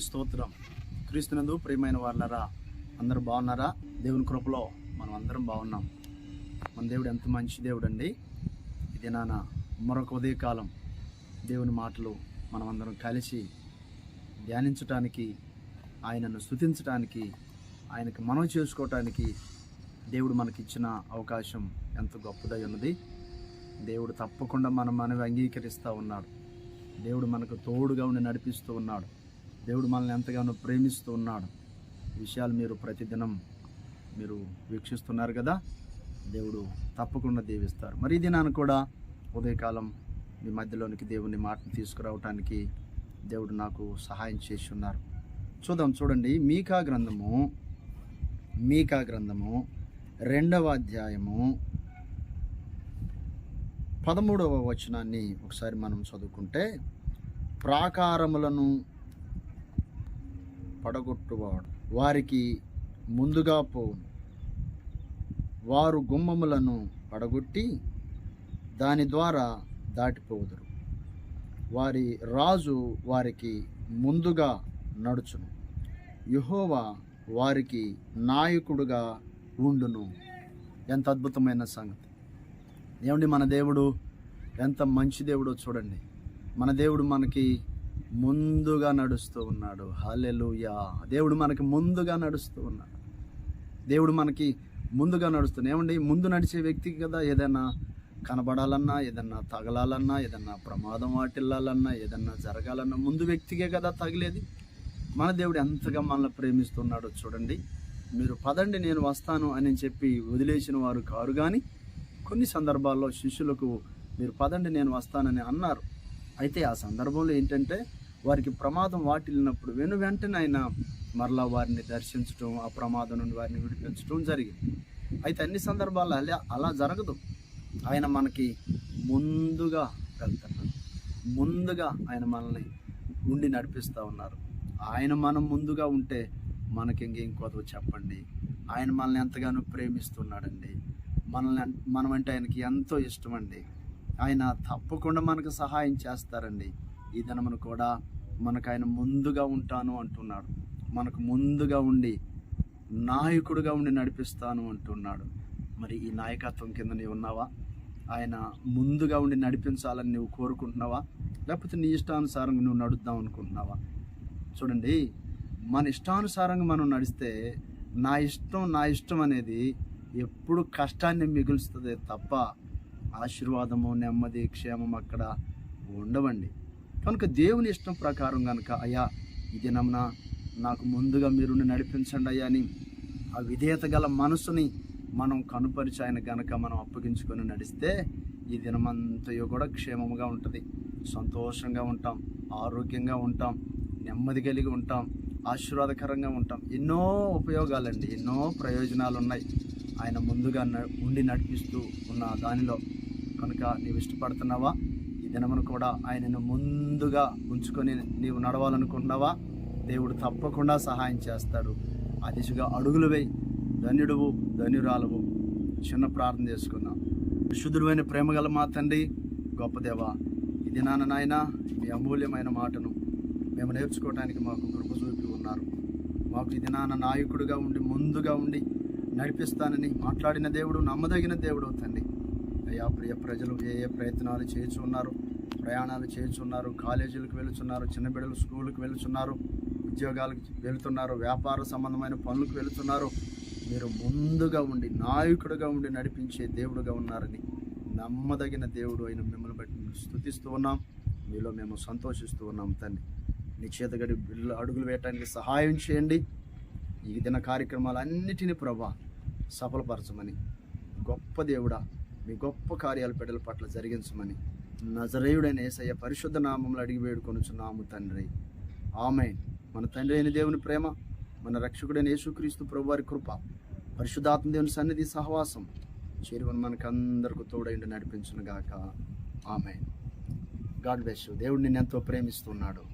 స్తోత్రం. క్రీస్తునందు ప్రియమైన వాళ్ళరా అందరూ బాగున్నారా? దేవుని కృపలో మనం అందరం బాగున్నాం. మన దేవుడు ఎంత మంచి దేవుడు అండి ఇది నాన్న మరొక ఉదయకాలం దేవుని మాటలు మనం అందరం కలిసి ధ్యానించటానికి ఆయనను స్థుతించటానికి ఆయనకు మనం చేసుకోవటానికి దేవుడు మనకిచ్చిన అవకాశం ఎంత గొప్పదై ఉన్నది. దేవుడు తప్పకుండా మనం మనవి అంగీకరిస్తూ ఉన్నాడు. దేవుడు మనకు తోడుగా ఉండి నడిపిస్తూ ఉన్నాడు. దేవుడు మనల్ని ఎంతగానో ప్రేమిస్తూ ఉన్నాడు. విషయాలు మీరు ప్రతిదినం మీరు వీక్షిస్తున్నారు కదా? దేవుడు తప్పకుండా దీవిస్తారు. మరి దినాన్ని కూడా ఉదయకాలం మీ మధ్యలోనికి దేవుని మాటను తీసుకురావటానికి దేవుడు నాకు సహాయం చేసి ఉన్నారు. చూద్దాం చూడండి. మీకా గ్రంథము మీకా గ్రంథము రెండవ అధ్యాయము పదమూడవ వచనాన్ని ఒకసారి మనం చదువుకుంటే ప్రాకారములను పడగొట్టువాడు. వారికి ముందుగా పోవును. వారు గుమ్మములను పడగొట్టి దాని ద్వారా దాటిపోదురు. వారి రాజు వారికి ముందుగా నడుచును. యెహోవా వారికి నాయకుడుగా ఉండును. ఎంత అద్భుతమైన సంగతి. ఏమండి మన దేవుడు? ఎంత మంచి దేవుడో చూడండి. మన దేవుడు మనకి ముందుగా నడుస్తూ ఉన్నాడు. హాలెలుయా దేవుడు మనకి ముందుగా నడుస్తూ ఉన్నాడు. దేవుడు మనకి ముందుగా నడుస్తుంది ఏమండి? ముందు నడిచే వ్యక్తికి కదా ఏదైనా కనబడాలన్నా ఏదన్నా తగలాలన్నా ఏదన్నా ప్రమాదం వాటిల్లాలన్నా ఏదన్నా జరగాలన్నా ముందు వ్యక్తికే కదా తగిలేది. మన దేవుడు ఎంతగా మనల్ని ప్రేమిస్తున్నాడో చూడండి. మీరు పదండి నేను వస్తాను అని చెప్పి వదిలేసిన వారు కారు కానీ కొన్ని సందర్భాల్లో శిష్యులకు మీరు పదండి నేను వస్తానని అన్నారు. అయితే ఆ సందర్భంలో ఏంటంటే వారికి ప్రమాదం వాటిల్లినప్పుడు వెను వెంటనే ఆయన మరలా వారిని దర్శించడం ఆ ప్రమాదం నుండి వారిని విడిపించడం జరిగింది. అయితే అన్ని సందర్భాల్లో అలా అలా జరగదు. ఆయన మనకి ముందుగా వెళ్తున్నారు ముందుగా ఆయన మనల్ని ఉండి నడిపిస్తూ ఉన్నారు. ఆయన మనం ముందుగా ఉంటే మనకి ఇంకేం కొదవ చెప్పండి. ఆయన మనల్ని ఎంతగానో ప్రేమిస్తున్నాడండి. మనల్ని మనమంటే మనం ఆయనకి ఎంతో ఇష్టం అండి ఆయన తప్పకుండా మనకు సహాయం చేస్తారండి. ఈ దినమును కూడా మనకు ఆయన ముందుగా ఉంటాను అంటున్నాడు. మనకు ముందుగా ఉండి నాయకుడిగా ఉండి నడిపిస్తాను అంటున్నాడు. మరి ఈ నాయకత్వం కింద నీవు ఉన్నావా? ఆయన ముందుగా ఉండి నడిపించాలని నువ్వు కోరుకుంటున్నావా? లేకపోతే నీ ఇష్టానుసారంగా నువ్వు నడుద్దాం అనుకుంటున్నావా? చూడండి మన ఇష్టానుసారంగా మనం నడిస్తే నా ఇష్టం నా ఇష్టం అనేది ఎప్పుడు కష్టాన్ని మిగులుస్తుంది తప్ప ఆశీర్వాదము నెమ్మది క్షేమం అక్కడ ఉండవండి. కనుక దేవుని ఇష్టం ప్రకారం కనుక అయ్యా ఈ దినమున నాకు ముందుగా మీరు నడిపించండి అయ్యా అని ఆ విధేయత గల మనసుని మనం కనుపరిచి ఆయన గనక మనం అప్పగించుకొని నడిస్తే ఈ దినమంతయో కూడా క్షేమముగా ఉంటుంది. సంతోషంగా ఉంటాం ఆరోగ్యంగా ఉంటాం నెమ్మది కలిగి ఉంటాం ఆశీర్వాదకరంగా ఉంటాం. ఎన్నో ఉపయోగాలండి ఎన్నో ప్రయోజనాలు ఉన్నాయి ఆయన ముందుగా న- ఉండి నడిపిస్తూ ఉన్న దానిలో కనుక నీవు ఇష్టపడుతున్నావా? ఈ దినమును కూడా ఆయనను ముందుగా ఉంచుకొని నీవు నడవాలనుకుంటున్నావా? దేవుడు తప్పకుండా సహాయం చేస్తాడు. ఆ దిశగా అడుగులు వేయి. ధన్యుడువు ధన్యురాలువు. చిన్న ప్రార్థన చేసుకుందాం. శుద్ధుడైన ప్రేమగల మా తండ్రి గొప్పదేవా ఇది నాన్న మీ అమూల్యమైన మాటను మేము నేర్చుకోవడానికి మాకు కృప చూపి ఉన్నారు. మాకు ఇది నాన్న నాయకుడిగా ఉండి ముందుగా ఉండి నడిపిస్తానని మాట్లాడిన దేవుడు నమ్మదగిన దేవుడు తండ్రి. అయ్యా ప్రియ ప్రజలు ఏ ఏ ప్రయత్నాలు చేయుచున్నారు? ప్రయాణాలు చేయుచున్నారు? కాలేజీలకు వెళుతున్నారు చిన్న బిడ్డలు స్కూళ్ళకి వెళుతున్నారు ఉద్యోగాలకు వెళుతున్నారు? వ్యాపార సంబంధమైన పనులకు వెళుతున్నారు? మీరు ముందుగా ఉండి నాయకుడిగా ఉండి నడిపించే దేవుడుగా ఉన్నారని నమ్మదగిన దేవుడు అయిన మిమ్మల్ని బట్టి స్థుతిస్తూ ఉన్నాం. మీలో మేము సంతోషిస్తూ ఉన్నాం తండ్రి. నీ చేతగడి బిల్లు అడుగులు వేయటానికి సహాయం చేయండి. ఈ దిన కార్యక్రమాలన్నిటినీ ప్రభా సఫలపరచమని గొప్ప దేవుడా మీ గొప్ప కార్యాలు బిడ్డల పట్ల జరిగించమని నజరేయుడైన ఏసయ్య పరిశుద్ధ నామంలో అడిగి వేడుకొనుచున్నాము తండ్రి. ఆమె మన తండ్రి అయిన దేవుని ప్రేమ మన రక్షకుడైన యేసుక్రీస్తు ప్రభు వారి కృప పరిశుద్ధాత్మ దేవుని సన్నిధి సహవాసం చేరువని మనకందరికీ తోడైండి నడిపించునుగాక. ఆమె గాడ్ బ్లెస్ దేవుడు నిన్ను ఎంతో ప్రేమిస్తున్నాడు.